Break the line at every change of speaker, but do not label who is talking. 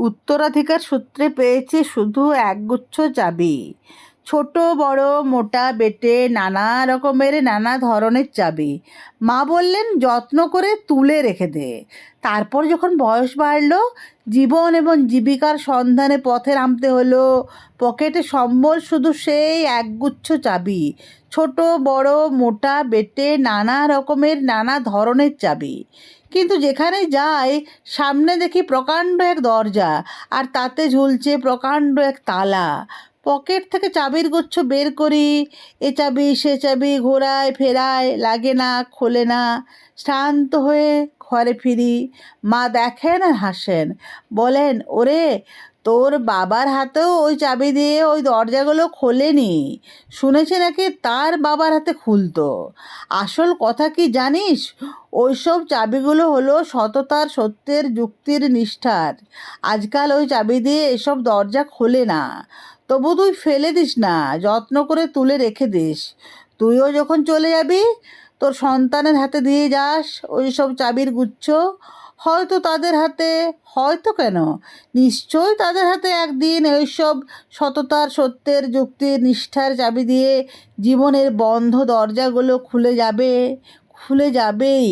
উত্তরাধিকার সূত্রে পেয়েছে শুধু একগুচ্ছ চাবি। ছোট, বড়, মোটা, বেটে, নানা রকমের, নানা ধরনের চাবি। মা বললেন, যত্ন করে তুলে রেখে দে। তারপর যখন বয়স বাড়লো, জীবন এবং জীবিকার সন্ধানে পথে নামতে হলো। পকেটে সম্বল শুধু সেই একগুচ্ছ চাবি। ছোট, বড়, মোটা, বেটে, নানা রকমের, নানা ধরনের চাবি। কিন্তু যেখানে যাই, সামনে দেখি প্রকাণ্ড এক দরজা, আর তাতে ঝুলছে প্রকাণ্ড এক তালা। পকেট থেকে চাবির গুচ্ছ বের করি। এ চাবি, সে চাবি ঘোরায় ফেরায়, লাগে না, খোলে না। শ্রান্ত হয়ে ঘরে ফিরি। মা দেখেন আর হাসেন। বলেন, ওরে, তোর বাবার হাতেও ওই চাবি দিয়ে ওই দরজাগুলো খোলেনি। শুনেছি নাকি তার বাবার হাতে খুলতো। আসল কথা কি জানিস? ওইসব চাবিগুলো হলো সততার, সত্যের, যুক্তির নিষ্ঠার। আজকাল ওই চাবি দিয়ে এসব দরজা খোলে না। তবু তুই ফেলে দিস না, যত্ন করে তুলে রেখে দিস। তুইও যখন চলে যাবি, তোর সন্তানের হাতে দিয়ে যাস, ওই সব চাবির গুচ্ছ। হয়তো তাদের হাতে, হয়তো কেন? নিশ্চয়ই তাদের হাতে একদিন ওইসব সততার, সত্যের, যুক্তির, নিষ্ঠার চাবি দিয়ে জীবনের বন্ধ দরজাগুলো খুলে যাবে, খুলে যাবেই।